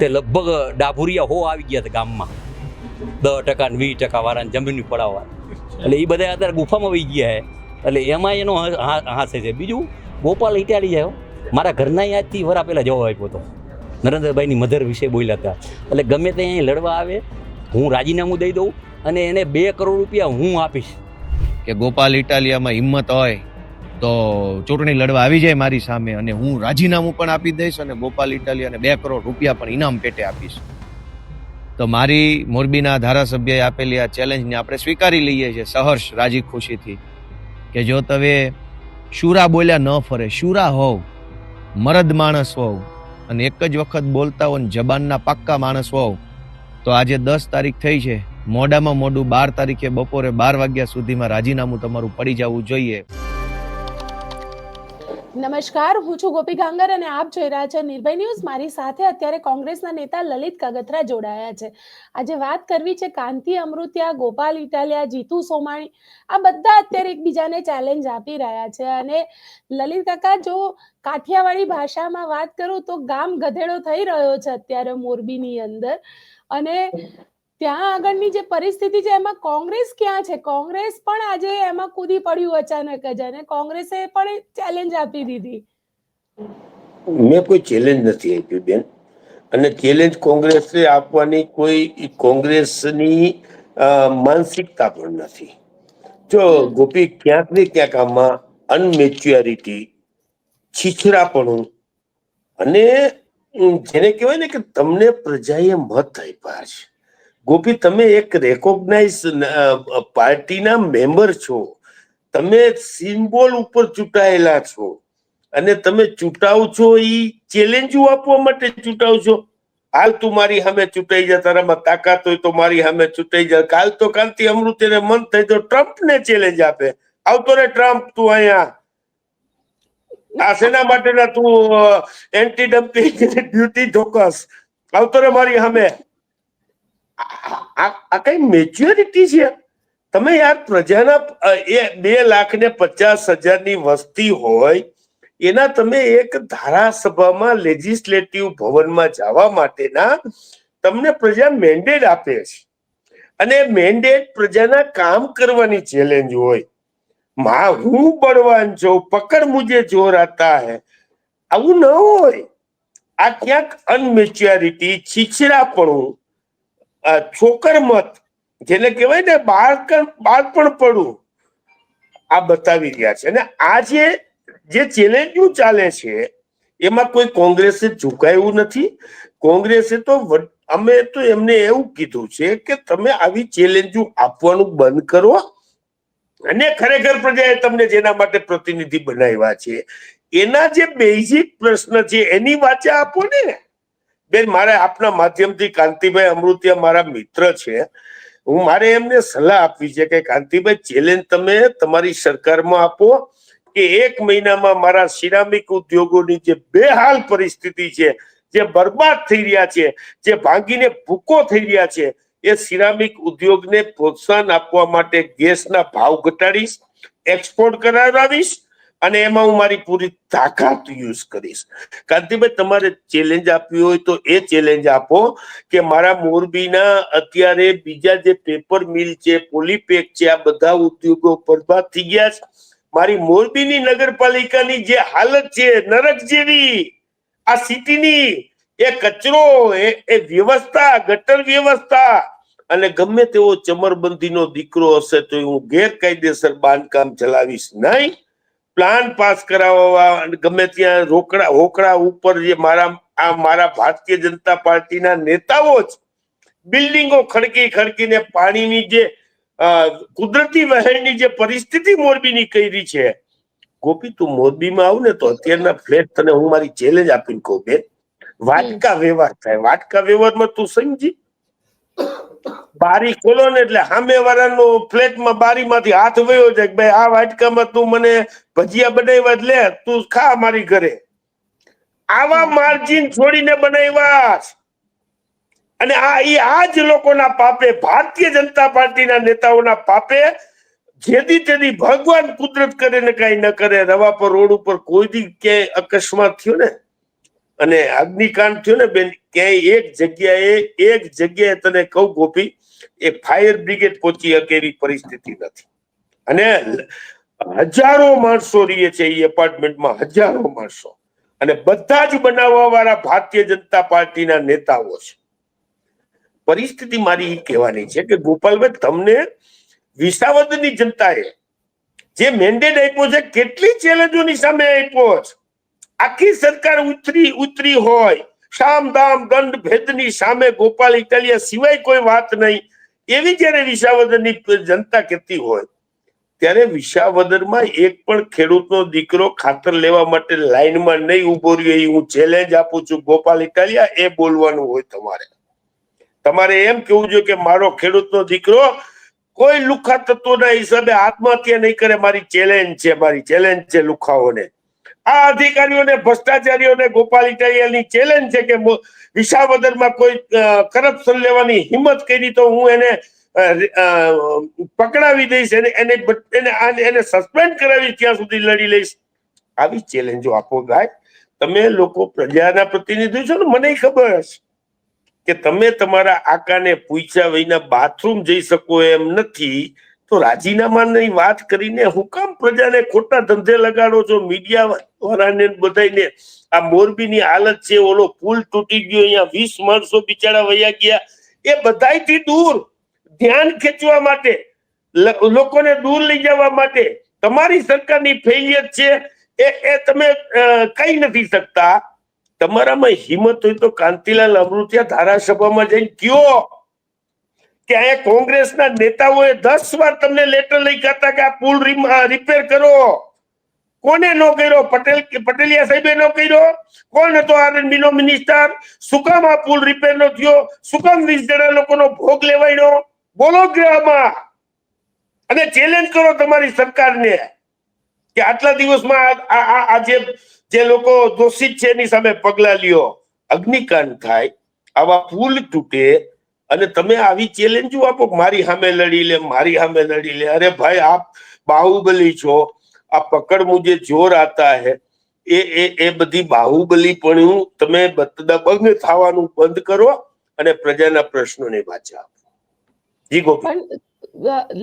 તે લગભગ ડાભુરિયા હો આવી ગયા હતા ગામમાં. દસ ટકા ને વીસ ટકા વાળાને જમીન પડાવવા. એટલે એ બધા અત્યારે ગુફામાં વહી ગયા છે એટલે એમાં એનો હાસે છે. બીજું, ગોપાલ ઇટાલી જાય મારા ઘરના યાદથી વરા પહેલાં જવાબ આપ્યો હતો નરેન્દ્રભાઈની મધર વિશે બોલ્યા હતા. એટલે ગમે તે અહીં લડવા આવે, હું રાજીનામું દઈ દઉં અને એને બે કરોડ રૂપિયા હું આપીશ. કે ગોપાલ ઇટાલિયામાં હિંમત હોય તો ચૂંટણી લડવા આવી જાય મારી સામે અને હું રાજીનામું પણ આપી દઈશ અને ગોપાલ ઇટાલી અને બે કરોડ રૂપિયા પણ ઇનામ પેટે આપીશ. તો મારી મોરબીના ધારાસભ્યએ આપેલી આ ચેલેન્જને આપણે સ્વીકારી લઈએ છીએ સહર્ષ રાજી ખુશીથી કે જો તમે શુરા બોલ્યા ન ફરે, શુરા હોવ, મરદ માણસ હોવ અને એક જ વખત બોલતા હો જબાનના પાક્કા માણસ હોવ, તો આજે દસ તારીખ થઈ છે. મોડામાં મોડું બાર તારીખે બપોરે બાર વાગ્યા સુધીમાં રાજીનામું તમારું પડી જવું જોઈએ. નમસ્કાર, હું છું ગોપી ગાંગર અને આપ જોઈ રહ્યા છો નિર્ભય ન્યૂઝ. મારી સાથે અત્યારે કોંગ્રેસના નેતા લલિત કગથરા જોડાયા છે. આજે વાત કરવી છે કાંતિ, અમૃતિયા, ગોપાલ, ઇટાલિયા, જીતુ, સોમાણી. આ બધા અત્યારે એકબીજાને ચેલેન્જ આપી રહ્યા છે અને લલિત કાકા, જો કાઠિયાવાડી ભાષામાં વાત કરું તો ગામ ગધેડો થઈ રહ્યો છે અત્યારે મોરબીની અંદર. અને ત્યાં આગળની જે પરિસ્થિતિ છે એમાં કોંગ્રેસ ક્યાં છે? કોંગ્રેસ પણ આજે એમાં કૂદી પડ્યું અચાનક જ અને કોંગ્રેસે પણ ચેલેન્જ આપી દીધી. મેં કોઈ ચેલેન્જ નથી આપી બેન. અને ચેલેન્જ કોંગ્રેસે આપવાની કોઈ કોંગ્રેસની માનસિકતા પણ નથી. જો ગોપી ક્યાંક ને ક્યાંક આમાં અનમેચ્યોરિટી છીછરાપણું અને જેને કહેવાય ને કે તમને પ્રજાએ મત આપ્યા છે. ગોપી, તમે એક રેકોગ્નાઇઝ પાર્ટીના મેમ્બર છો. તમે સિમ્બોલ ઉપર ચૂંટાયેલા છો. અને તમે ચૂંટાવ છો એ ચેલેન્જો આપવા માટે ચૂંટાવ છો. હાલ તું મારી સામે ચૂંટાઈ જા, તારામાં તાકાત હોય તો મારી સામે ચૂંટાઈ જા. કાલ તો કાંતિ અમૃતને મન થઈ તો ટ્રમ્પને ચેલેન્જ આપે. આવતો રે ટ્રમ્પ, તું અહીંયા. આ શેના માટેના તું એન્ટી ડમ્પિંગ ડ્યુટી ઢોકસ આવતો રે મારી સામે. આ કઈ મેચ્યોરિટી છે? તમે યાર પ્રજાના એ બે લાખ ને પચાસ હજારની વસ્તી હોય, એના તમે એક ધારાસભામાં લેજિસ્લેટિવ ભવનમાં જવા માટેના તમને પ્રજા મેન્ડેટ આપે છે. અને મેન્ડેટ પ્રજાના કામ કરવાની ચેલેન્જ હોય. માં હું બળવાન છું, પકડ મુજે જોર આતા હે. આવું ન હોય. આ ક્યાંક અનમેચ્યોરિટી છીછરાપણું છોકર મત, જેને કહેવાય ને બાળકણ બાળપણ પડું આ બતાવી રહ્યા છે. અને આ જે જે ચેલેન્જો ચાલે છે, એમાં કોઈ કોંગ્રેસે ઝુકાયું નથી. કોંગ્રેસે તો અમે તો એમને એવું કીધું છે કે તમે આવી ચેલેન્જો આપવાનું બંધ કરો. અને ખરેખર પ્રજાએ તમને જેના માટે પ્રતિનિધિ બનાવ્યા છે, એના જે બેઝિક પ્રશ્ન છે, એની વાચા આપો ને. બેન, મારે આપના માધ્યમથી કાંતિભાઈ અમૃતિયા મારા મિત્ર છે. હું, મારે એમને સલાહ આપવી છે કે કાંતિભાઈ ચેલેન્જ તમે તમારી સરકારમાં આપો કે એક મહિનામાં મારા સિરામિક ઉદ્યોગોની જે બેહાલ પરિસ્થિતિ છે, જે બરબાદ થઈ રહ્યા છે, જે ભાંગીને ભૂકો થઈ રહ્યા છે, એ સિરામિક ઉદ્યોગને પ્રોત્સાહન આપવા માટે ગેસના ભાવ ઘટાડીશ, એક્સપોર્ટ કરાવીશ અને એમાં હું મારી પૂરી તાકાત યુઝ કરીશ. કાંતિભાઈ, તમારે ચેલેન્જ આપવી હોય તો એ ચેલેન્જ આપો કે મારા મોરબીના અત્યારે બીજા જે પેપર મિલ છે પોલીપેક છે, આ બધા ઉદ્યોગો બરબાદ થઈ ગયા છે. મારી મોરબીની નગરપાલિકાની જે હાલત છે, નરક જેવી, આ સિટીની એ કચરો, એ એ વ્યવસ્થા, ગટર વ્યવસ્થા, અને ગમે તેવો ચમરબંધીનો દીકરો હશે તો હું ગેરકાયદેસર બાંધકામ ચલાવીશ નહીં. પ્લાન પાસ કરાવવા ગમે ત્યાં રોકડા હોકડા ઉપર જે મારા આ મારા ભારતીય જનતા પાર્ટીના નેતાઓ જ બિલ્ડિંગો ખડકી ખડકીને પાણીની જે કુદરતી વહેણની જે પરિસ્થિતિ મોરબીની કરી છે. ગોપી, તું મોરબીમાં આવ ને તો અત્યારના ફ્લેટ તને હું મારી ચેલેન્જ આપીને કહું, બેન. વાટકા વ્યવહાર થાય. વાટકા વ્યવહારમાં તું સમજી? બારી ખોલો ને એટલે સામે વાળાનો ફ્લેટમાં બારીમાંથી હાથ વયો છે કે ભાઈ આ વાટકામાં તું મને ભજીયા બનાવ્યા જ લે તું ખા મારી ઘરે. આવા માર્જિન છોડીને બનાવ્યા અને આ એ આ જ લોકોના પાપે ભારતીય જનતા પાર્ટીના નેતાઓના પાપે જેથી તેદી ભગવાન કુદરત કરે ને કઈ ન કરે રવા પર રોડ ઉપર કોઈ દી ક્યાંય અકસ્માત થયો ને? અને અગ્નિકાંડ થયો ને બેન, ક્યાંય એક જગ્યાએ એક જગ્યાએ તને કહું ગોપી, એ ફાયર બ્રિગેડ પહોંચી શકે એવી પરિસ્થિતિ નથી. અને હજારો માણસો રહીએ છે એ એપાર્ટમેન્ટમાં હજારો માણસો. અને બધા જ બનાવવા વાળા ભારતીય જનતા પાર્ટીના નેતાઓ છે. પરિસ્થિતિ મારી એ કહેવાની છે કે ગોપાલભાઈ, તમને વિસાવદની જનતાએ જે મેન્ડેટ આપ્યો છે, કેટલી ચેલેન્જોની સામે આપ્યો છે? આખી સરકાર ઉતરી ઉતરી હોય શામ દામ દંડ, ભેદની સામે ગોપાલ ઇટાલિયા સિવાય કોઈ વાત નહીં. એવી જ્યારે વિસાવદરની જનતા કહેતી હોય, ત્યારે વિસાવદરમાં એક પણ ખેડૂતનો દીકરો ખાતર લેવા માટે લાઈનમાં નહીં ઊભો રહ્યો, એ હું ચેલેન્જ આપું છું. ગોપાલ ઇટાલિયા, એ બોલવાનું હોય તમારે. તમારે એમ કેવું જોઈએ કે મારો ખેડૂતનો દીકરો કોઈ લુખા તત્વોના હિસાબે આત્મહત્યા નહીં કરે, મારી ચેલેન્જ છે, મારી ચેલેન્જ છે લુખાઓને. આ અધિકારીઓને, ભ્રષ્ટાચારીઓને ગોપાલ ઇટાલિયાની ચેલેન્જ છે કે વિસાવદરમાં કોઈ કરપ્શન લેવાની હિંમત કરી તો હું એને પકડાવી દઈશ એને એને એને સસ્પેન્ડ કરાવીશ ત્યાં સુધી લડી લઈશ. આવી ચેલેન્જો આપો ભાઈ, તમે લોકો પ્રજાના પ્રતિનિધિ છો ને, મને ખબર હશે કે તમે તમારા આકાને પૂછ્યા વિના બાથરૂમ જઈ શકો એમ નથી. તો રાજીનામાની વાત કરીને હું કામ પ્રજાને ખોટા ધંધે લગાડો છો? મીડિયા વાળાને બધાને આ મોરબીની હાલત છે, ઓલો પુલ તૂટી ગયો, અહીંયા વીસ માણસો બિચારા વયા ગયા. એ બધાથી દૂર. ધ્યાન ખેંચવા માટે. લોકોને દૂર લઈ જવા માટે. તમારી સરકારની ફેલિયર છે. એ એ તમે કઈ નથી શકતા. તમારામાં હિંમત હોય તો કાંતિલાલ અમૃતિયા ધારાસભામાં જઈને કયો કે અહીંયા કોંગ્રેસના નેતાઓએ દસ વાર તમને લેટર લઈ હતા કે આ પુલ રિપેર કરો. કોને નો કર્યો? પટેલ, પટેલિયા સાહેબે નો કર્યો? કોણ હતો આરએનબી નો મિનિસ્ટર શું કામ આ પુલ રિપેર નો થયો? શું કામ વીસ જણા લોકોનો ભોગ લેવાયો બોલો ગૃહમાં. અને ચેલેન્જ કરો તમારી સરકારને કે આટલા દિવસમાં આ જે જે લોકો દોષિત છે એની સામે પગલા લ્યો. અગ્નિકાંડ થાય, આવા પુલ તૂટે અને તમે આવી ચેલેન્જો આપો મારી સામે લડી લે, મારી સામે લડી લે. અરે ભાઈ, આપ બાહુબલી છો. આ પકડ મુજે જોર આતા હે. એ એ એ બધી બાહુબલી પણ તમે દબંગ થવાનું બંધ કરો અને પ્રજાના પ્રશ્નોને વાચા આપો. જી ગોપી.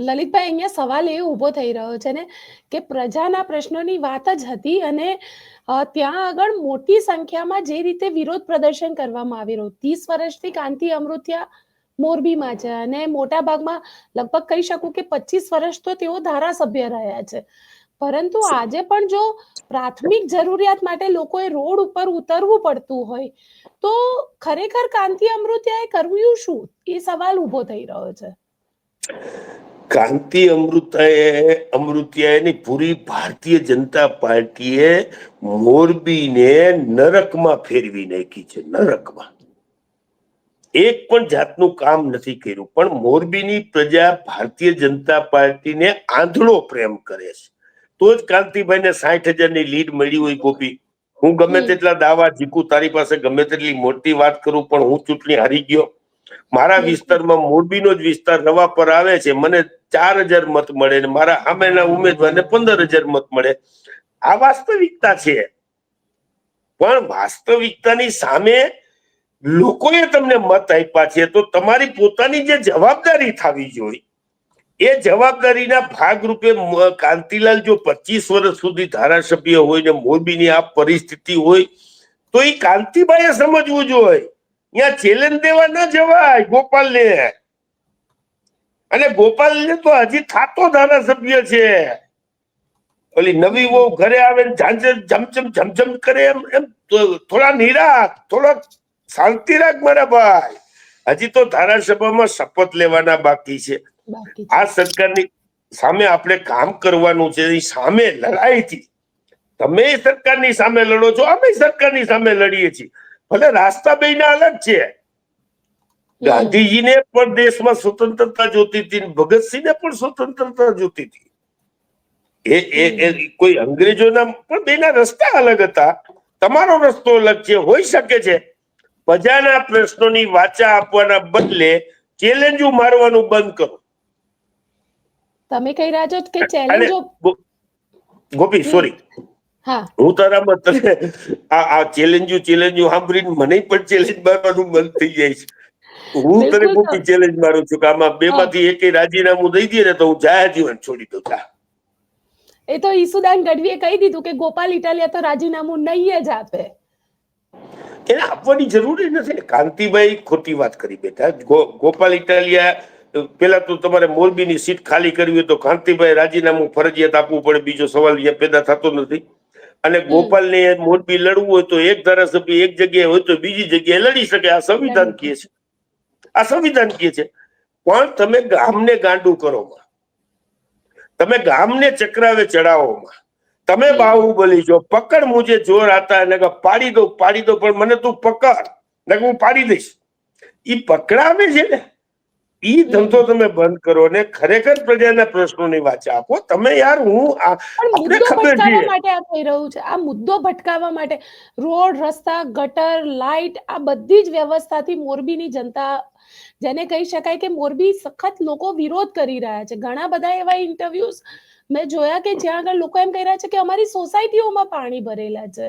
લલિતભાઈ, અહીંયા સવાલ એ ઊભો થઈ રહ્યો છે ને, કે પ્રજાના પ્રશ્નોની વાત જ હતી અને ત્યાં આગળ મોટી સંખ્યામાં જે રીતે વિરોધ પ્રદર્શન કરવામાં આવી રહ્યું. ત્રીસ વર્ષથી કાંતિ અમૃતિયા મોરબીમાં છે અને મોટા ભાગમાં લગભગ કહી શકું કે પચીસ વર્ષ તો તેઓ ધારાસભ્ય રહ્યા છે. પરંતુ આજે પણ જો પ્રાથમિક જરૂરિયાત માટે લોકોએ રોડ ઉપર ઉતરવું પડતું હોય તો ખરેખર કાંતિ અમૃત્યાએ કર્યું શું? એ સવાલ ઊભો થઈ રહ્યો છે. કાંતિ અમૃતાએ અમૃતિયાની પૂરી ભારતીય જનતા પાર્ટીએ મોરબીને નરકમાં ફેરવી નાખી છે નરકમાં. એક પણ જાતનું કામ નથી કર્યું. પણ મોરબીની પ્રજા ભારતીય જનતા પાર્ટીને આંધળો પ્રેમ કરે છે. તો જ કાંતિભાઈને સાઠ હજારની લીડ મળી હોય ગોપી. હું ગમે તેટલા દાવા જીકું તારી પાસે ગમે તેટલી મોટી વાત કરું પણ હું ચૂંટણી હારી ગયો. મારા વિસ્તારમાં મોરબીનો જ વિસ્તાર રવા પર આવે છે. મને ચાર હજાર મત મળે ને મારા સામેના ઉમેદવારને પંદર હજાર મત મળે. આ વાસ્તવિકતા છે. પણ વાસ્તવિકતાની સામે લોકોએ તમને મત આપ્યા છે, તો તમારી પોતાની જે જવાબદારી થવી જોઈએ. એ જવાબદારીના ભાગરૂપે કાંતિલાલ જો પચીસ વર્ષ સુધી ધારાસભ્ય હોય ને મોરબીની આ પરિસ્થિતિ હોય, તો એ કાંતિભાઈએ સમજવું જોઈએ. અહીંયા ચેલેન્જ દેવા ન જવાય ગોપાલને. અને ગોપાલને તો હજી થાતો ધારાસભ્ય છે. ઓલી નવી વહુ ઘરે આવે ને ઝાંઝર ઝમઝમ ઝમઝમ કરે એમ એમ થોડા નિરાશ થોડા શાંતિ રાખ મારા ભાઈ. હજી તો ધારાસભામાં શપથ લેવાના બાકી છે. આ સરકારની સામે આપણે કામ કરવાનું છે સામે લડાઈથી તમે સરકારની સામે લડો છો અમે સરકારની સામે લડીએ છીએ. ભલે રાસ્તા બેયના અલગ છે. ગાંધીજીને પણ દેશમાં સ્વતંત્રતા જોતી હતી ને ભગતસિંહને પણ સ્વતંત્રતા જોતી હતી. એ એ એ કોઈ અંગ્રેજોના પણ બેના રસ્તા અલગ હતા. તમારો રસ્તો અલગ છે હોઈ શકે છે. પ્રજાના પ્રશ્નોની વાચા આપવાના બદલે ચેલેન્જો મારવાનું બંધ કરો. તમે કહી રહ્યા છો કે ચેલેન્જો ગોપી સોરી હા. હું તારામાં તને આ આ ચેલેન્જો ચેલેન્જો સાંભળીને મને પણ ચેલેન્જ મારવાનું બંધ થઈ જાય છે. હું તને ગોપી મોટી ચેલેન્જ મારું છું કે આમાં બે માંથી એક રાજીનામું દઈ દે ને તો હું જાહેર જીવન છોડી દઉં. જા. એ તો ઈસુદાન ગઢવીએ કહી દીધું કે ગોપાલ ઇટાલિયા તો રાજીનામું નહીં જ આપે. એને આપવાની જરૂરી નથી. ને કાંતિભાઈ ખોટી વાત કરી બેટા. ગોપાલ ઇટાલિયા પેલા તો તમારે મોરબીની સીટ ખાલી કરવી હોય તો કાંતિભાઈ રાજીનામું ફરજિયાત આપવું પડે. બીજો સવાલ અહીંયા પેદા થતો નથી. અને ગોપાલને મોરબી લડવું હોય તો એક ધારાસભ્ય એક જગ્યાએ હોય તો બીજી જગ્યાએ લડી શકે. આ સંવિધાન કહે છે. આ સંવિધાન કહે છે. પણ તમે ગામને ગાંડું કરોમાં તમે ગામને ચક્રાવે ચડાવોમાં તમે. બાહુબલી છો પકડ મુજે જોર આતા એને કે પાડી દો પાડી દો પણ મને તું પકડ. ને હું પાડી દઈશ. ઈ પકડાવે છે ને ઈ ધંધો તમે બંધ કરો ને ખરેખર પ્રજાના પ્રશ્નોની વાચા આપો. તમે યાર હું આ આપણે ખબર છે માટે આ થઈ રહ્યું છે. આ મુદ્દો ભટકાવવા માટે રોડ રસ્તા ગટર લાઇટ આ બધી જ વ્યવસ્થાથી મોરબીની જનતા જેને કહી શકાય કે મોરબી સખત લોકો વિરોધ કરી રહ્યા છે. ઘણા બધા એવા ઇન્ટરવ્યુઝ મેં જોયા કે જ્યાં આગળ લોકો એમ કહી રહ્યા છે કે અમારી સોસાયટીઓમાં પાણી ભરેલા છે.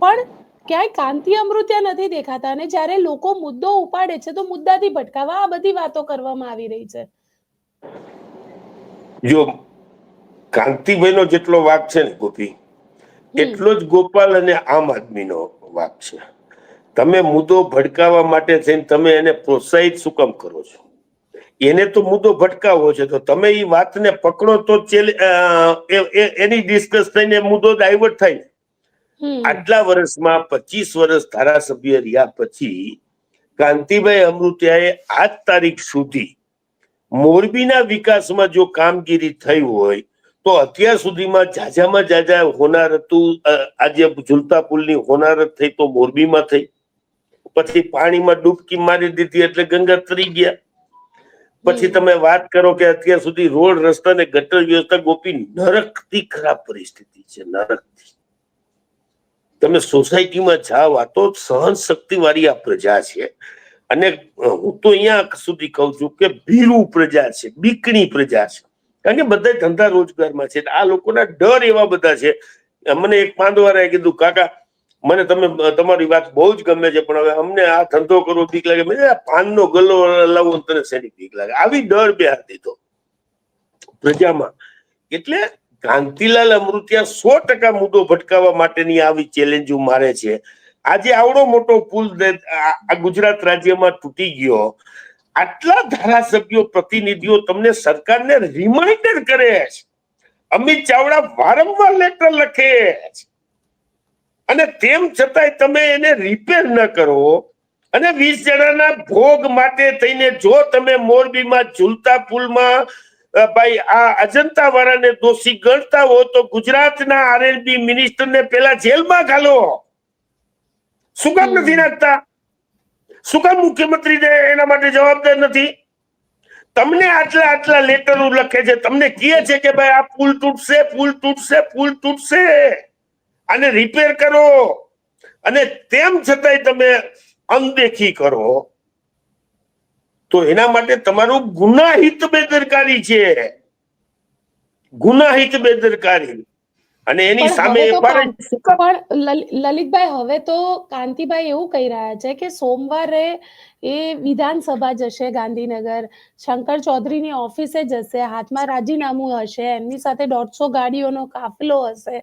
પણ ક્યાંય કાંતિ અમૃત્યા નથી દેખાતા અને જ્યારે લોકો મુદ્દો ઉપાડે છે તો મુદ્દાથી ભટકાવા આ બધી વાતો કરવામાં આવી રહી છે. જો કાંતિભાઈનો જેટલો વાક છે ને ગોપી એટલો જ ગોપાલ અને આમ આદમીનો વાક છે. તમે મુદ્દો ભડકાવવા માટે થઈને તમે એને પ્રોત્સાહિત શું કામ કરો છો? એને તો મુદ્દો ભટકાવવો છે. તો તમે એ વાતને પકડો તો એની ડિસ્કસ થઈને મુદ્દો ડાયવર્ટ થાય. ને. આટલા વર્ષમાં પચીસ વર્ષ ધારાસભ્ય રહ્યા પછી કાંતિભાઈ અમૃતિયાએ આજ તારીખ સુધી મોરબીના વિકાસમાં જો કામગીરી થઈ હોય તો અત્યાર સુધીમાં જાજામાં જાજા હોનાર હતું. આજે ઝુલતા પુલની હોનારત થઈ તો મોરબીમાં થઈ. પછી પાણીમાં ડૂબકી મારી દીધી એટલે ગંગા તરી ગયા. પછી તમે વાત કરો કે અત્યાર સુધી રોડ, રસ્તા ને ગટર વ્યવસ્થા ગોપી, નરકથી ખરાબ પરિસ્થિતિ છે, નરકથી. તમે સોસાયટીમાં જાઓ, આ તો સહન શક્તિ વાળી આ પ્રજા છે. અને હું તો અહીંયા સુધી કહું છું કે ભીરું પ્રજા છે, બીકણી પ્રજા છે. કારણ કે બધા ધંધા રોજગારમાં છે, આ લોકોના ડર એવા બધા છે. મને એક પાંદવારાએ કીધું, કાકા મને તમે તમારી વાત બહુ જ ગમે છે, પણ હવે અમને આ ધંધો કરવો બીક લાગે. મેં પાનનો ગલ્લો લાવવો તને શેની બીક લાગે? આવી ડર બેહાર દીધો. પ્રજામાં એટલે કાંતિલાલ અમૃતિયા સો ટકા મુદ્દો ભટકાવવા માટેની આવી ચેલેન્જો મારે છે. આજે આવડો મોટો પુલ આ ગુજરાત રાજ્યમાં તૂટી ગયો. આટલા ધારાસભ્યો, પ્રતિનિધિઓ તમને સરકારને રિમાઇન્ડર કરે છે. અમિત ચાવડા વારંવાર લેટર લખે છે. અને તેમ છતાંય તમે એને રિપેર ન કરો. અને વીસ જણાના ભોગ માટે થઈને જો તમે મોરબીમાં ઝૂલતા પુલમાં ભાઈ આ અજંતા વાળાને દોષી ગણતા હો તો ગુજરાતના આરએલબી મિનિસ્ટરને પેલા જેલમાં ઘાલો. શું કામ નથી નાખતા શું કામ મુખ્યમંત્રી એના માટે જવાબદાર નથી? તમને આટલા આટલા લેટરો લખે છે તમને કહે છે કે ભાઈ આ પુલ તૂટશે પુલ તૂટશે પુલ તૂટશે. આને રિપેર કરો. અને તેમ છતાંય તમે અનદેખી કરો. તો એના માટે તમારું ગુનાહિત બેદરકારી છે. ગુનાહિત બેદરકારી. અને એની સામે પણ લલિતભાઈ હવે તો કાંતિભાઈ એવું કહી રહ્યા છે કે સોમવારે એ વિધાનસભા જશે ગાંધીનગર. શંકર ચૌધરીની ઓફિસે જશે હાથમાં રાજીનામું હશે એમની સાથે દોઢસો ગાડીઓનો કાફલો હશે.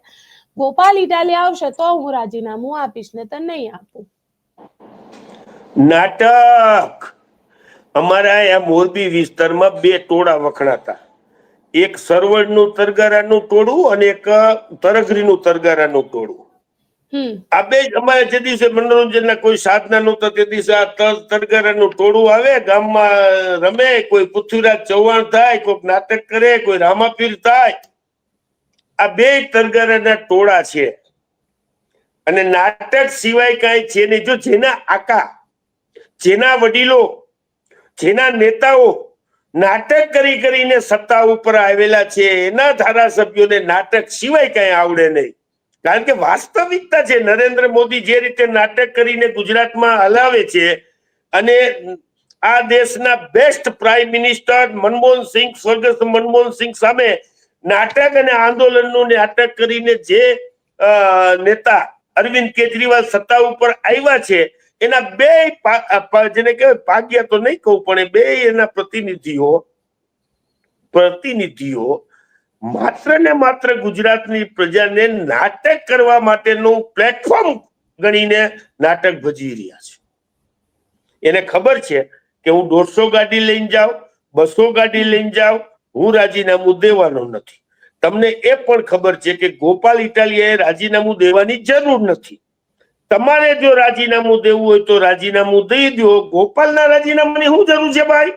ગોપાલ ઇટાલી આવશે તો હું રાજીનામું આપીશ ને તો નહીં આપું. નાટક! અમારા આ મોરબી વિસ્તારમાં બે ટોળા વખણાતા. એક સરવળનું તરગારાનું ટોળું અને એક તરઘરીનું તરગારાનું ટોળું. આ બે અમારે જે દિવસે મનોરંજનના કોઈ સાધના નહોતા તે દિવસે આ તર તરગારાનું ટોળું આવે ગામમાં રમે કોઈ પૃથ્વીરાજ ચૌહાણ થાય કોઈક નાટક કરે કોઈ રામાપીર થાય. આ બે તરગારાના ટોળા છે. અને નાટક સિવાય કાંઈ છે નહીં. જો જેના આકા, જેના વડીલો, જેના નેતાઓ નાટક કરી કરીને સત્તા ઉપર આવેલા છે, એના ધારાસભ્યોને નાટક સિવાય કઈ આવડે નહીં. કારણ કે વાસ્તવિકતા છે. નરેન્દ્ર મોદી જે રીતે નાટક કરીને ગુજરાતમાં હલાવે છે અને આ દેશના best prime minister Manmohan Singh, સ્વર્ગસ્થ મનમોહન સિંહ સામે નાટક અને આંદોલનનું નાટક કરીને જે નેતા અરવિંદ કેજરીવાલ સત્તા ઉપર આવ્યા છે, એના બે જેને કહેવાય ભાગ્યા તો નહીં કહું, પણ બે એના પ્રતિનિધિઓ પ્રતિનિધિઓ માત્ર ને માત્ર ગુજરાતની પ્રજાને નાટક કરવા માટેનું પ્લેટફોર્મ ગણીને નાટક ભજી રહ્યા છે. એને ખબર છે કે હું દોઢસો ગાડી લઈને જાઉં, બસો ગાડી લઈને જાઉં હું રાજીનામું દેવાનો નથી. તમને એ પણ ખબર છે કે ગોપાલ ઇટાલિયાએ રાજીનામું દેવાની જરૂર નથી. તમારે જો રાજીનામું દેવું હોય તો રાજીનામું દઈ દો. ગોપાલના રાજીનામાની શું જરૂર છે ભાઈ?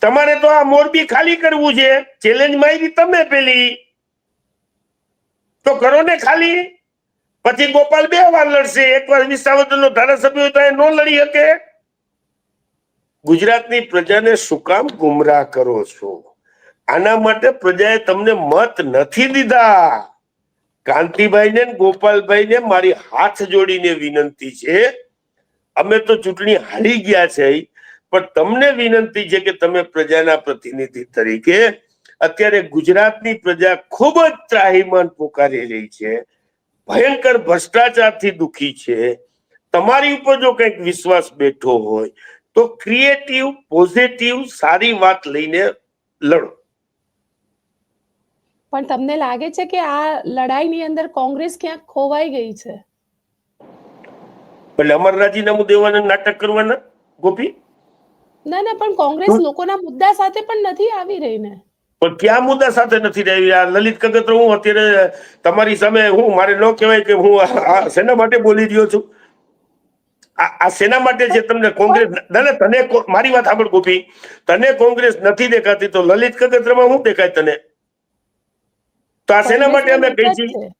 તમારે તો આ મોરબી ખાલી કરવું છે. ચેલેન્જ મારી તમે પેલી. તો કરો ને ખાલી. પછી ગોપાલ બે વાર લડશે. એક વાર વિસાવદરનો ધારાસભ્ય હોય તો એ ન લડી શકે. ગુજરાતની પ્રજાને શું કામ ગુમરાહ કરો છો? આના માટે પ્રજાએ તમને મત નથી દીધા. કાંતિભાઈને ગોપાલભાઈને મારી હાથ જોડીને વિનંતી છે. અમે તો ચૂંટણી હારી ગયા છે, પણ તમને વિનંતી છે કે તમે પ્રજાના પ્રતિનિધિ તરીકે અત્યારે ગુજરાતની પ્રજા ખૂબ જ ત્રાહીમાન પોકારી રહી છે. ભયંકર ભ્રષ્ટાચારથી દુખી છે. તમારી ઉપર જો કંઈક વિશ્વાસ બેઠો હોય તો ક્રિએટિવ પોઝિટિવ સારી વાત લઈને લડો. પણ તમને લાગે છે કે આ લડાઈની અંદર કોંગ્રેસ ક્યાંક ખોવાઈ ગઈ છે? એટલે અમર રાજીનામું દેવાના નાટક કરવાના ગોપી? ના ના પણ કોંગ્રેસ લોકોના મુદ્દા સાથે પણ નથી આવી રહી ને. પણ ક્યાં મુદ્દા સાથે નથી રહી? આ લલિત કગત્ર હું અત્યારે તમારી સામે હું મારે ન કહેવાય કે હું શેના માટે બોલી રહ્યો છું? આ સેના માટે છે તમને કોંગ્રેસ ના તને મારી વાત સાંભળ ગોપી. તને કોંગ્રેસ નથી દેખાતી તો લલિત કગત્રમાં શું દેખાય તને? તો આ સેના માટે અમે કહી છીએ જ.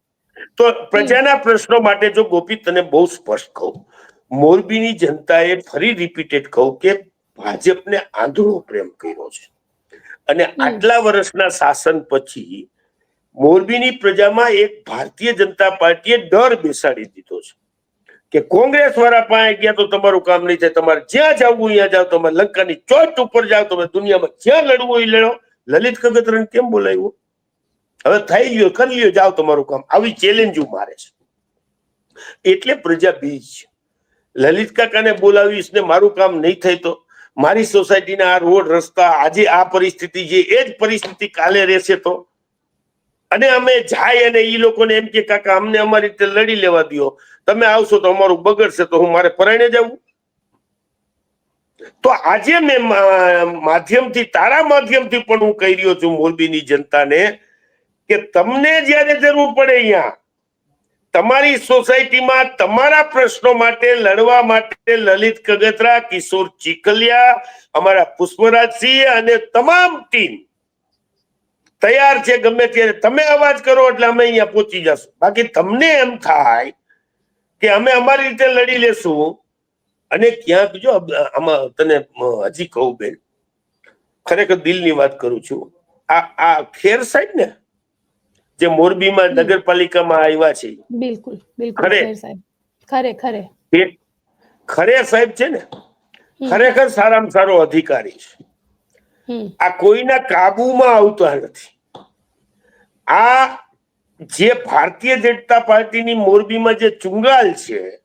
તો પ્રજાના પ્રશ્નો માટે જો ગોપી તને બહુ સ્પષ્ટ કહું. મોરબીની જનતાએ ફરી રિપીટેડ કહું કે ભાજપને આંધળો પ્રેમ કર્યો છે. અને આટલા વર્ષના શાસન પછી મોરબીની પ્રજામાં એક ભારતીય જનતા પાર્ટીએ ડર બેસાડી દીધો છે. કે કોંગ્રેસ વાળા પાસે ગયા તો તમારું કામ નહીં થાય. તમારે જ્યાં જવું ત્યાં જાઓ. તમે લંકાની ચોટ ઉપર જાઓ. તમે દુનિયામાં જ્યાં લડવું એ લડો. લલિત કગતરને કેમ બોલાવ્યું? હવે થઈ ગયો, કરી લ્યો, જાઓ તમારું કામ. આવી ચેલેન્જ મારે છે. એટલે પ્રજા બીજ. છે લલિત કાકાને બોલાવીશ ને મારું કામ નહીં થાય તો મારી સોસાયટીના આ રોડ રસ્તા, આજે આ પરિસ્થિતિ જે એ જ પરિસ્થિતિ કાલે રહેશે તો અને અમે જાય અને એ લોકોને એમ કે, કાકા, અમને અમારી રીતે લડી લેવા દ્યો. તમે આવશો તો અમારું બગડશે તો હું મારે પરાયણે જવું તો આજે મા- માધ્યમથી, તારા માધ્યમથી પણ હું કહી રહ્યો છું મોરબીની જનતાને કે તમને જ્યારે જરૂર પડે અહીંયા, તમારી સોસાયટીમાં તમારા પ્રશ્નો માટે, લડવા માટે લલિત કગતરા કિશોર ચીકલિયા, અમારા પુષ્પરાજસિંહ અને તમામ ટીમ તૈયાર છે ગમે ત્યારે. તમે અવાજ કરો એટલે અમે અહીંયા પહોંચી જશું. બાકી તમને એમ થાય કે અમે અમારી રીતે લડી લેશું અને ક્યાંક જો આમાં તને હજી કહું બેન ખરેખર દિલની વાત કરું છું. આ આ ખેર સાહેબ ને જે મોરબીમાં નગરપાલિકામાં આવ્યા છે. બિલકુલ બિલકુલ ખરે. સાહેબ. ખરે ખરે. ખરે સાહેબ છે ને ખરેખર સારામાં સારો અધિકારી છે. આ કોઈના કાબુમાં આવતા નથી. આ જે ભારતીય જનતા પાર્ટીની મોરબીમાં જે ચુંગાલ છે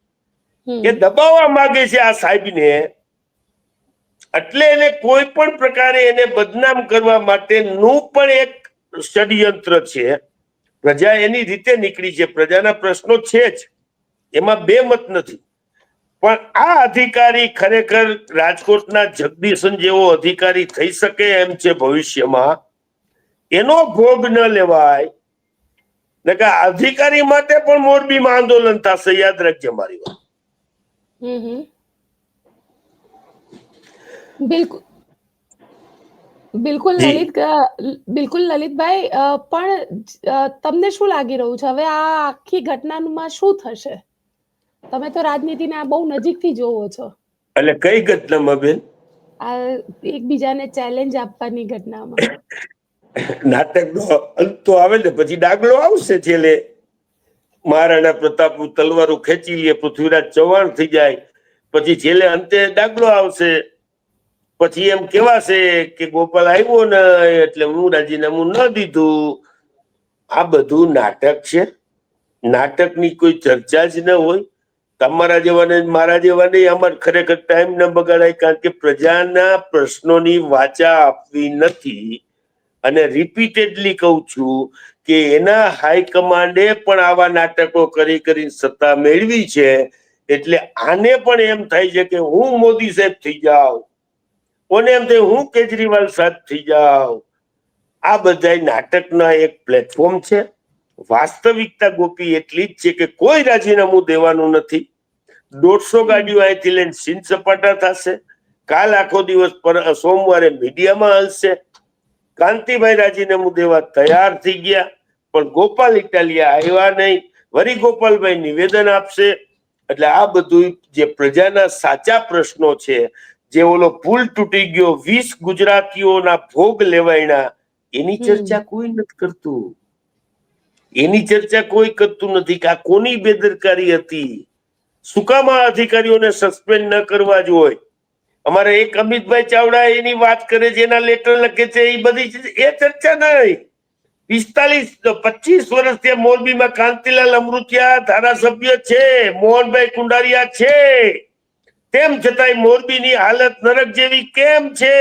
એ દબાવવા માંગે છે આ સાહેબને એટલે એને કોઈ પણ પ્રકારે એને બદનામ કરવા માટેનું પણ એક ષડયંત્ર છે. પ્રજા એની રીતે નીકળી છે. પ્રજાના પ્રશ્નો છે જ. એમાં બે મત નથી. પણ આ અધિકારી ખરેખર રાજકોટના જગદીશન જેવો અધિકારી થઈ શકે એમ છે ભવિષ્યમાં? એનો ભોગ ન લેવાય. ને કે અધિકારી માટે પણ મોરબીમાં આંદોલન થશે યાદ રાખજે મારી વાત. બિલકુલ. બિલકુલ લલિત બિલકુલ લલિતભાઈ પણ તમને શું લાગી રહ્યું છે? હવે આ આખી ઘટનામાં શું થશે? તમે તો રાજનીતિને બહુ નજીકથી જોવો છો. એટલે કઈ ઘટનામાં બેન? આ એકબીજાને ચેલેન્જ આપવાની ઘટનામાં. નાટકનો અંત તો આવે ને પછી ડાગલો આવશે છેલ્લે. મહારાણા પ્રતાપ તલવારો ખેંચી લે પૃથ્વીરાજ ચૌહાણ થઈ જાય પછી છેલ્લે અંતે ડાગલો આવશે. પછી એમ કેવાશે કે ગોપાલ આવ્યો ને એટલે હું રાજીનામું ન દીધું. આ બધું નાટક છે. નાટકની કોઈ ચર્ચા જ ન હોય. તમારા જેવાને ને મારા જેવાને આમાં ખરેખર ટાઈમ ન બગાડાય, કારણ કે પ્રજાના પ્રશ્નોની વાચા આપવી નથી. અને રિપીટેડલી કહું છું કે એના હાઈકમાન્ડે પણ આવા નાટકો કરી કરી સત્તા મેળવી છે, એટલે આને પણ એમ થાય છે કે હું મોદી સાહેબ થઈ જાઉં. કોને એમ થાય, હું કેજરીવાલ સાહેબ થઈ જાઉં. આ બધા નાટકના એક પ્લેટફોર્મ છે. વાસ્તવિકતા ગોપી એટલી જ છે કે કોઈ રાજીનામું દેવાનું નથી. દોઢસો ગાડીઓ અહીંથી લઈને સીન સપાટા થશે. કાલ આખો દિવસ પર સોમવારે મીડિયામાં હલશે. કાંતિભાઈ રાજીનામું દેવા તૈયાર થઈ ગયા પણ ગોપાલ ઇટાલિયા આવ્યા નહીં. વરી ગોપાલભાઈ નિવેદન આપશે. એટલે આ બધું જે પ્રજાના સાચા પ્રશ્નો છે જે ઓલો પુલ તૂટી ગયો વીસ ગુજરાતીઓના ભોગ લેવાયના એની ચર્ચા કોઈ નથી કરતું. એની ચર્ચા કોઈ કરતું નથી કે આ કોની બેદરકારી હતી? સુકામાં અધિકારીઓને સસ્પેન્ડ ન કરવા જોઈએ અમારે એક અમિતભાઈ ચાવડા એની વાત કરે છે, એના લેટર લખે છે, એ બધી એ ચર્ચા નહીં. પિસ્તાલીસ પચીસ વર્ષથી મોરબીમાં કાંતિલાલ અમૃતિયા ધારાસભ્ય છે, મોહનભાઈ કુંડારિયા છે. તેમ છતાંય મોરબીની હાલત નરક જેવી કેમ છે?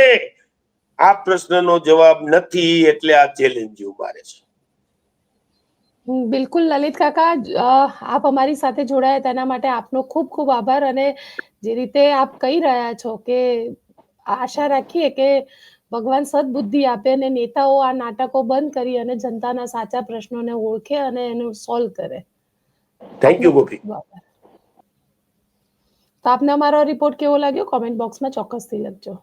આ પ્રશ્નનો જવાબ નથી, એટલે આ ચેલેન્જ ઉભારે છે બિલકુલ લલિત કાકા આપ અમારી સાથે જોડાયા તેના માટે આપનો ખૂબ ખૂબ આભાર અને જે રીતે આપ કહી રહ્યા છો કે આશા રાખીએ કે ભગવાન સદબુદ્ધિ આપે અને નેતાઓ આ નાટકો બંધ કરી અને જનતાના સાચા પ્રશ્નોને ઓળખે અને એનું સોલ્વ કરે. થેન્ક યુ ગોપી તો આપને અમારો રિપોર્ટ કેવો લાગ્યો? કોમેન્ટ બોક્સમાં ચોક્કસથી લખજો.